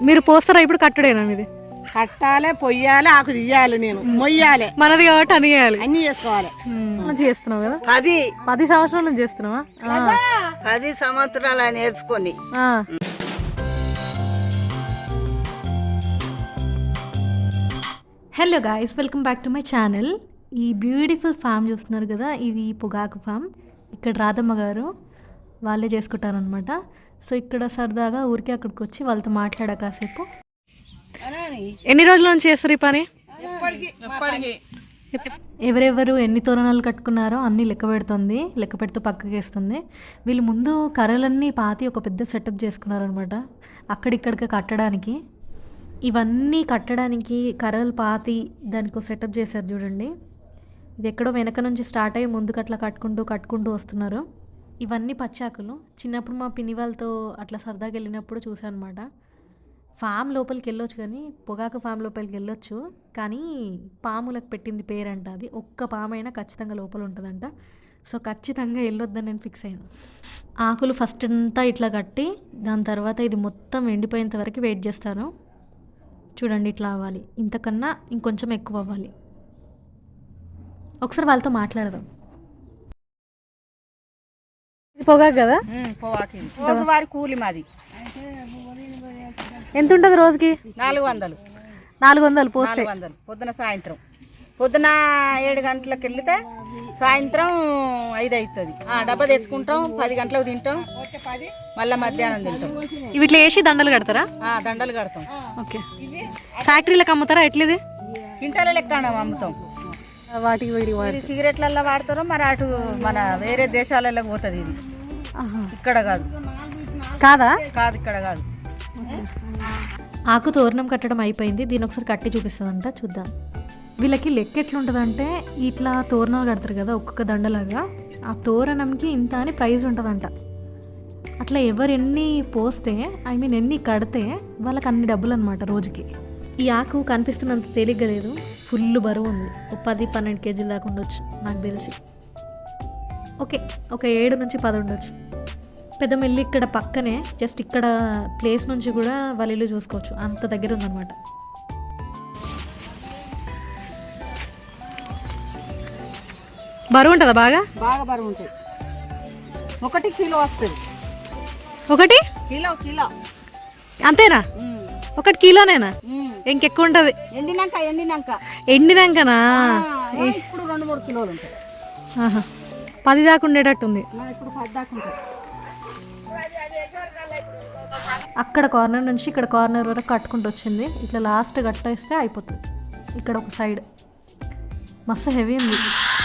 మీరు పోస్తారా? ఇప్పుడు కట్టుడేనా మీది? కట్టాలి పొయ్యాలి ఆకు తీయాలి నేను. మొయ్యాలి. మనది కాబట్టి అని చేయాలి. అన్ని చేసుకోవాలి. మంచిగా చేస్తున్నావు కదా? పది. పది సంవత్సరాల నుంచి చేస్తున్నావా? ఆ. పది సంవత్సరాలు నేర్చుకొని. Hello guys welcome back to my channel ఈ బ్యూటిఫుల్ ఫామ్ చూస్తున్నారు కదా? ఇది పొగాకు ఫామ్ ఇక్కడ రాధమ్మ గారు వాళ్ళే చేసుకుంటారనమాట సో ఇక్కడ సరదాగా ఊరికే అక్కడికి వచ్చి వాళ్ళతో మాట్లాడా కాసేపు. ఎన్ని రోజుల నుంచి చేస్తారు ఈ పని? ఎవరెవరు ఎన్ని తోరణాలు కట్టుకున్నారో అన్నీ లెక్క పెడుతుంది లెక్క పెడుతూ పక్కకి వేస్తుంది. వీళ్ళు ముందు కర్రలన్నీ పాతి ఒక పెద్ద సెటప్ చేసుకున్నారనమాట అక్కడిక్కడికి కట్టడానికి. ఇవన్నీ కట్టడానికి కర్రలు పాతి దానికి ఒక సెటప్ చేశారు చూడండి. ఇది ఎక్కడో వెనక నుంచి స్టార్ట్ అయ్యి ముందుకు అట్లా కట్టుకుంటూ కట్టుకుంటూ వస్తున్నారు. ఇవన్నీ పచ్చాకులు. చిన్నప్పుడు మా పిన్ని వాళ్ళతో అట్లా సరదాగా వెళ్ళినప్పుడు చూసాను అనమాట ఫామ్ లోపలికి వెళ్ళొచ్చు కానీ పొగాకు ఫామ్ లోపలికి వెళ్ళొచ్చు. కానీ పాములకు పెట్టింది పేరంట అది. ఒక్క పాము అయినా ఖచ్చితంగా లోపల ఉంటుందంట. సో ఖచ్చితంగా వెళ్ళొద్దని నేను ఫిక్స్ అయ్యాను. ఆకులు ఫస్ట్ అంతా ఇట్లా కట్టి దాని తర్వాత ఇది మొత్తం ఎండిపోయేంత వరకు వెయిట్ చేస్తాను. చూడండి ఇట్లా అవ్వాలి. ఇంతకన్నా ఇంకొంచెం ఎక్కువ అవ్వాలి. ఒకసారి వాళ్ళతో మాట్లాడదాం. పొగాకు కదా? రోజువారి కూలి మాది. ఎంత ఉంటుంది రోజుకి? నాలుగు వందలు. నాలుగు వందలు పోస్తే. వందలు. పొద్దున సాయంత్రం. పొద్దున ఏడు గంటలకు వెళ్తే సాయంత్రం ఐదు అవుతుంది. ఆ, డబ్బా తెచ్చుకుంటాం పది గంటలకు తింటాం. మళ్ళీ మధ్యాహ్నం తింటాం. ఇవి ఇట్లా వేసి దండలు కడతారా? దండలు కడతాం. ఓకే. ఫ్యాక్టరీలకు అమ్ముతారా? ఎట్లిది? కింటాల లెక్క అమ్ముతాం. వాటికి వీడి సిగరెట్లలో వాడతారో. మరి అటు మన వేరే దేశాలలో పోతుంది ఇది. ఇక్కడ కాదు. కాదా? కాదు ఇక్కడ కాదు. ఆకు తోరణం కట్టడం అయిపోయింది. దీని ఒకసారి కట్టి చూపిస్తుందంట చూద్దాం. వీళ్ళకి లెక్క ఎట్లుంటుందంటే ఇట్లా తోరణాలు కడతారు కదా ఒక్కొక్క దండలాగా. ఆ తోరణంకి ఇంత అని ప్రైజ్ ఉంటుందంట. అట్లా ఎవరు ఎన్ని పోస్తే ఐ మీన్ ఎన్ని కడితే వాళ్ళకి అన్ని డబ్బులు అనమాట రోజుకి. ఈ ఆకు కనిపిస్తున్నంత తేలిగ్గా లేదు. ఫుల్ బరువు ఉంది. ఒక పది పన్నెండు కేజీల దాకా ఉండొచ్చు నాకు తెలిసి. ఓకే ఒక ఏడు నుంచి పది ఉండొచ్చు. పెద్ద మిల్లు ఇక్కడ పక్కనే జస్ట్ ఇక్కడ ప్లేస్ నుంచి కూడా వాళ్ళ ఇల్లు చూసుకోవచ్చు. అంత దగ్గర ఉందన్నమాట. బరువు ఉంటుందా బాగా? బాగా బరువు ఉంటాయి. ఒకటి కిలో వస్తుంది. ఒకటి? Kilo kilo. అంతేనా? ఒకటి కిలోనేనా? ఇంకెక్కువ ఉంటుంది ఎండినాక ఎండినాక. ఎండినాకనా? ఇప్పుడు రెండు మూడు కిలోలు ఉంటాయి. ఆహా. పది దాకా ఉండేటట్టుంది. నా ఇప్పుడు పది దాకా ఉంటాయి. అక్కడ కార్నర్ నుంచి ఇక్కడ కార్నర్ వరకు కట్టుకుంటూ వచ్చింది. ఇట్లా లాస్ట్ గట్టేస్తే అయిపోతుంది. ఇక్కడ ఒక సైడ్. మస్తు హెవీ ఉంది.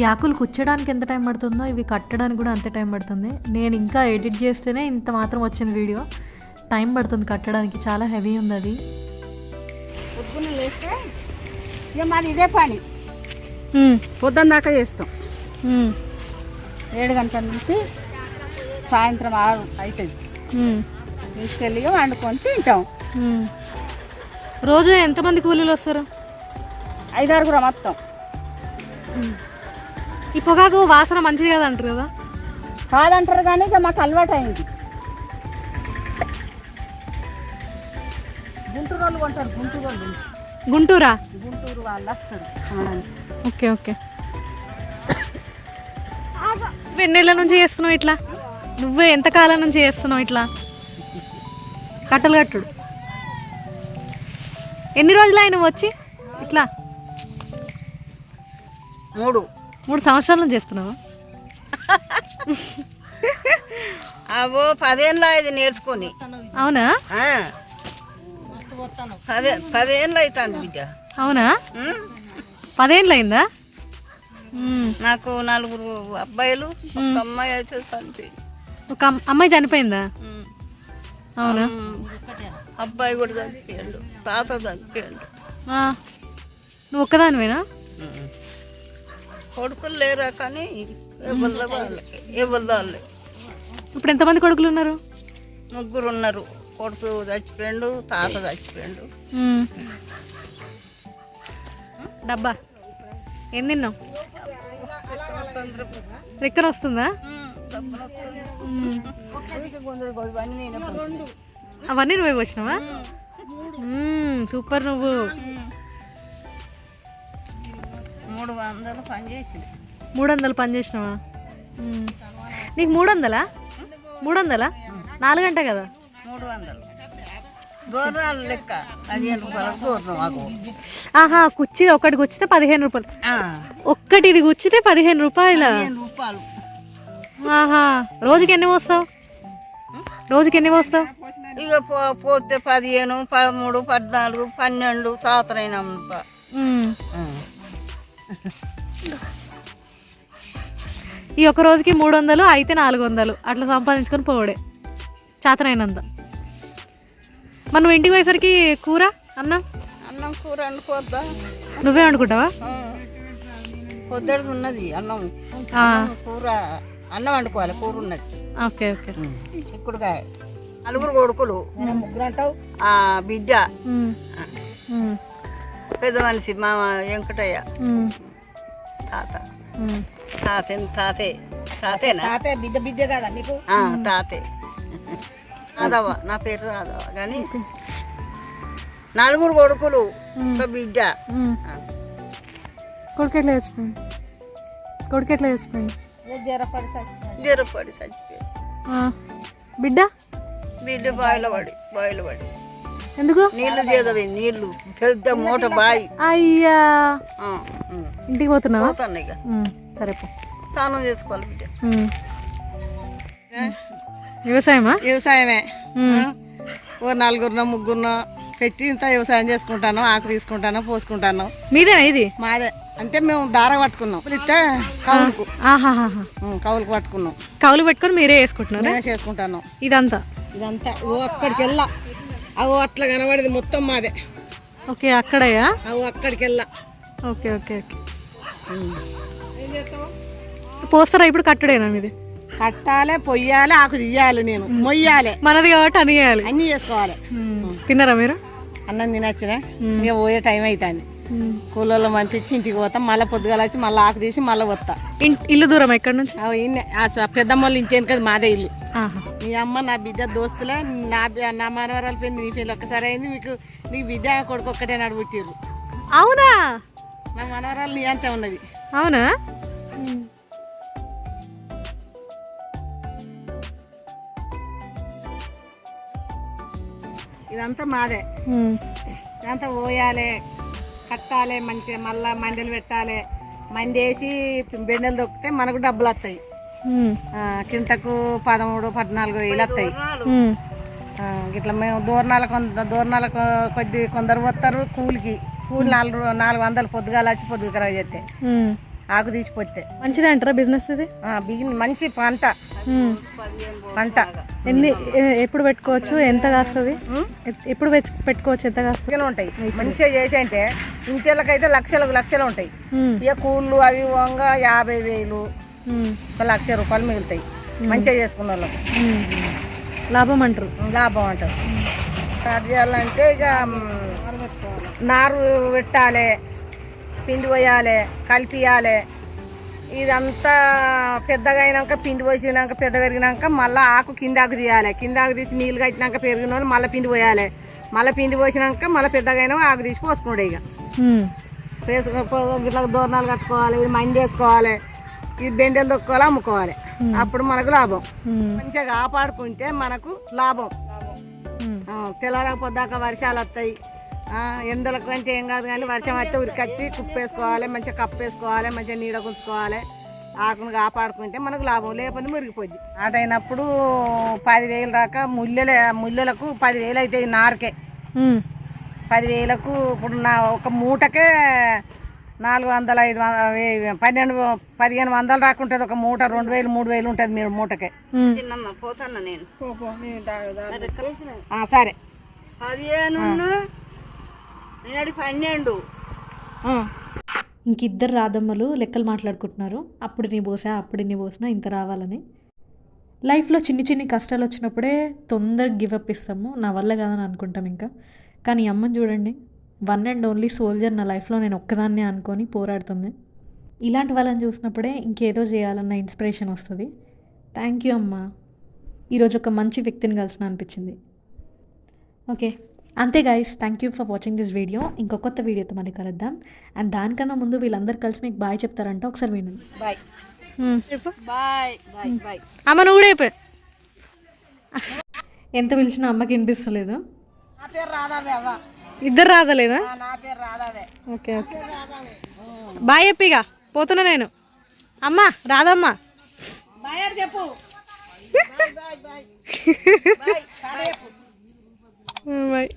ఈ ఆకులు కుచ్చడానికి ఎంత టైం పడుతుందో ఇవి కట్టడానికి కూడా అంతే టైం పడుతుంది. నేను ఇంకా ఎడిట్ చేస్తేనే ఇంత మాత్రం వచ్చింది వీడియో. టైం పడుతుంది కట్టడానికి చాలా హెవీ ఉంది అది మాది ఇదే పని. పొద్దున్న దాకా చేస్తాం. ఏడు గంటల నుంచి సాయంత్రం ఆరు అవుతుంది తీసుకెళ్ళి వండుకొని తింటాం. రోజు ఎంతమంది కూలీలు వస్తారు? ఐదారుగురు మొత్తం ఈ పొగాకు వాసన మంచిది కదా అంటారు కదా? కాదంటారు కానీ ఇక మాకు అలవాటు అయింది గుంటూరు కొంటారు గుంటూరు వాళ్ళు గుంటూరా? గుంటూరు వాళ్ళు వస్తారు. Okay okay. ఎన్నేళ్ళ నుంచి చేస్తున్నావు ఇట్లా? నువ్వే ఎంత కాలం నుంచి చేస్తున్నావు ఇట్లా? కట్టలు కట్టుడు. ఎన్ని రోజులు అయినా వచ్చి ఇట్లా? మూడు. మూడు సంవత్సరాల నుంచి చేస్తున్నావా? అవో పదేళ్ళు ఇది నేర్చుకొని. అవునా? ఆ. పదే పదేళ్ళు అవుతుంది బిడ్డ. అవునా? పదేళ్ళు అయిందా. నాకు నలుగురు అబ్బాయిలు ఒక అమ్మాయి అయితే చనిపోయింది. ఒక అమ్- అమ్మాయి చనిపోయిందా. అవునా. అబ్బాయి కూడా చనిపోయాడు తాత చనిపోయాడు. నువ్వు ఒక్కదానివేనా. కొడుకులు లేరా కానీ ఎవరిదో వాళ్ళకి ఎవరిదో వాళ్ళే. ఇప్పుడు ఎంతమంది కొడుకులు ఉన్నారు? ముగ్గురు ఉన్నారు. కొడుకు చచ్చిపోయాడు తాత చచ్చిపోయాడు. డబ్బా. ఏం తిన్నావు? రెక్కన వస్తుందా? అవన్నీ నువ్వే వచ్చినావా సూపర్ నువ్వు. మూడు వందలు పని మూడు వందలు పని చేసినావా. నీకు మూడు వందలా మూడు వందలా నాలుగు గంట కదా? మూడు వందలు. దూరాలు లెక్క పదిహేను రూపాయలకు దూరం మాకు ఆహా కుర్చీ ఒకటి గుచ్చితే పదిహేను రూపాయలు. ఒక్కటి ఇది గుచ్చితే పదిహేను రూపాయల? పదిహేను రూపాయలు. ఆహా రోజుకి ఎన్ని పోస్తావు? రోజుకి ఎన్ని పోస్తావు? ఇక పో పోతే పదిహేను పదమూడు పద్నాలుగు పన్నెండు. ఆ. ఈ ఒక రోజుకి మూడు వందలు అయితే నాలుగు వందలు. అట్లా సంపాదించుకొని పోవడే. చేతనైనంత. నువ్వు ఇంటికి పోయేసరికి కూర అన్నం? అన్నం కూర వండుకోద్దా నువ్వే వండుకుంటావా. పొద్దుడు ఉన్నది అన్నం కూర అన్నం వండుకోవాలి కూర ఉన్నది. Okay okay. ఇక్కడుగా నలుగురు కొడుకులు. ముగ్గురు అంటావు ఆ బిడ్డ. పెద్ద మనిషి మా వెంకటయ్య. తాత. తాతే తాతే. తాతేనా? తాతే బిడ్డ బిడ్డ కదా నీకు? తాతే. రాధవ నా పేరు రాధవ కానీ నలుగురు కొడుకులు ఒక బిడ్డ. కొడుకు ఎట్లా చచ్చిపోయింది కొడుకు ఎట్లా చచ్చిపోయింది జరపడి చచ్చిపోయి ఆ. బిడ్డ? బిడ్డ బాయిలో పడి బాయిలో పడి. ఎందుకు? నీళ్ళు చేదవి నీళ్ళు. పెద్ద మూట బాయి. అయ్యా. ఇంటికి పోతున్నావా? పోతాను ఇక. సరే పో. స్నానం చేసుకోవాలి బిడ్డ. వ్యవసాయమా? వ్యవసాయమే. ఓ నలుగురినో ముగ్గురునో పెట్టి ఇంత వ్యవసాయం చేసుకుంటాను ఆకు తీసుకుంటాను పోసుకుంటాను. మీదేనా ఇది? మాదే. అంటే మేము దార పట్టుకున్నాం. ఇస్తే కౌలుకు. కౌలుకు పట్టుకున్నాం. కౌలు పెట్టుకొని మీరే వేసుకుంటున్నారా? చేసుకుంటాను. ఇదంతా? ఇదంతా. ఓ అక్కడికి వెళ్ళా అవు అట్లా కనబడేది మొత్తం మాదే. ఓకే అక్కడయ్యా అవు అక్కడికి వెళ్ళా ఓకే ఓకే. ఓకే పోస్తారా? ఇప్పుడు కట్టుడేనా మీది? కట్టాలి పొయ్యాలి ఆకు తీయాలి నేను. మొయ్యాలి. మనది కాబట్టి అని చేయాలి అన్నీ చేసుకోవాలి. తిన్నారా మీరు? అన్నం తినచ్చిన ఇక పోయే టైం అవుతుంది కూలలో పంపించి ఇంటికి పోతాం మళ్ళీ పొద్దుగాల వచ్చి మళ్ళీ ఆకు తీసి మళ్ళీ వస్తా ఇల్లు దూరం ఎక్కడి నుంచి? పెద్దమ్మ వాళ్ళ ఇంటి వెనకది మాదే ఇల్లు. మీ అమ్మ నా బిడ్డ దోస్తులే నా నా మనవరాల పెళ్ళి నీ పెళ్ళి ఒక్కసారి అయింది మీకు నీ బిడ్డ కొడుకు ఒక్కటే నడుపుట్టిర్రు అవునా? నా మనవరాలు నీ అంతే ఉన్నది. అవునా? ఇదంతా మాదే. ఇదంతా పోయాలి కట్టాలి మంచిగా మళ్ళా మండలు పెట్టాలి. మండేసి బెండలు దొక్కితే మనకు డబ్బులు వస్తాయి. కింటకు పదమూడు పద్నాలుగు వేలు వస్తాయి. ఇట్లా మేము దూరణాల కొంత దూరణాల కొద్ది కొందరు వస్తారు కూలికి. కూలి నాలుగు నాలుగు వందలు పొద్దుగాల వచ్చి పొద్దుగా చేస్తే. ఆకు తీసిపోతే. మంచిదే అంటారా బిజినెస్ ఇది? బిగిన్ మంచి పంట. పంట. ఎన్ని ఎప్పుడు పెట్టుకోవచ్చు? ఎంత కాస్తుంది? ఎప్పుడు పెట్టుకోవచ్చు? ఎంత కాస్తుంది? ఉంటాయి. మంచిగా చేసి అంటే ఇంటిళ్ళకైతే లక్షలకు లక్షలు ఉంటాయి. ఇక కూళ్ళు అవి వంగ యాభై వేలు లక్ష రూపాయలు మిగులుతాయి. మంచిగా చేసుకున్న వాళ్ళకు. లాభం అంటారు. లాభం అంటారు. స్టార్ట్ చేయాలంటే ఇక నారు పెట్టాలి. పిండి పోయాలి కలిపియాలి. ఇదంతా పెద్దగా అయినాక పిండి పోసినాక పెద్ద పెరిగినాక మళ్ళీ ఆకు కింద ఆకు తీయాలి. కింద ఆకు తీసి నీళ్ళు కట్టినాక పెరిగిన వాళ్ళు మళ్ళీ పిండి పోయాలి. మళ్ళీ పిండి పోసినాక మళ్ళీ పెద్దగా అయినా ఆకు తీసి పోసుకుండే ఇక. వేసుకో ఇట్లా దూరణాలు కట్టుకోవాలి మండి వేసుకోవాలి ఇది బెండలు దొక్కోవాలి అమ్ముకోవాలి. అప్పుడు మనకు లాభం. మంచిగా కాపాడుకుంటే మనకు లాభం. తెల్లరకపోద్దాక వర్షాలు వస్తాయి. ఎండలకు అంటే ఏం కాదు కానీ వర్షం వస్తే ఉరికొచ్చి కుప్పేసుకోవాలి మంచిగా కప్పేసుకోవాలి మంచిగా నీడ ఉంచుకోవాలి ఆకును కాపాడుకుంటే మనకు లాభం లేకపోతే మురిగిపోద్ది. ఆటైనప్పుడు పదివేలు దాకా ముల్లెల ముల్లెలకు పదివేలు అవుతాయి నారకే. పదివేలకు ఇప్పుడు నా ఒక మూటకే నాలుగు వందల ఐదు వందల పన్నెండు పదిహేను వందలు దాకా ఉంటుంది. ఒక మూట రెండు వేలు మూడు వేలు ఉంటుంది మీరు మూటకే. పోతాను నేను. ఆ, సరే. పదిహేను నేను పన్నెండు. ఆ. ఇంక ఇద్దరు రాదమ్మలు లెక్కలు మాట్లాడుకుంటున్నారు. అప్పుడు నీ పోసా అప్పుడు నీ పోసినా ఇంత రావాలని. లైఫ్లో చిన్ని చిన్ని కష్టాలు వచ్చినప్పుడే తొందరగా గివ్ అప్ ఇస్తాము. నా వల్ల కాదని అనుకుంటాం ఇంకా. కానీ ఈ అమ్మని చూడండి. వన్ అండ్ ఓన్లీ సోల్జర్ నా లైఫ్లో నేను ఒక్కదాన్నే అనుకొని పోరాడుతుంది. ఇలాంటి వాళ్ళని చూసినప్పుడే ఇంకేదో చేయాలన్న ఇన్స్పిరేషన్ వస్తుంది. థ్యాంక్ యూ అమ్మా. ఈరోజు ఒక మంచి వ్యక్తిని కలిసిన అనిపించింది. ఓకే. అంతే guys thank you for watching this video ఇంకో కొత్త వీడియోతో మళ్ళీ కలుద్దాం. అండ్ దానికన్నా ముందు వీళ్ళందరూ కలిసి మీకు బాయ్ చెప్తారంట. ఒకసారి వినండి. బాయ్ బాయ్ బాయ్ బాయ్ అమ్మ నువ్వు కూడా అయిపోయి ఎంత పిలిచినా అమ్మకి వినిపిస్తలేదు. ఇద్దరు రాదలేదా నా పేరు రాధావే. Okay okay. బాయ్ చెప్పిగా పోతున్నా నేను. అమ్మా రాదమ్మా చెప్పు. బాయ్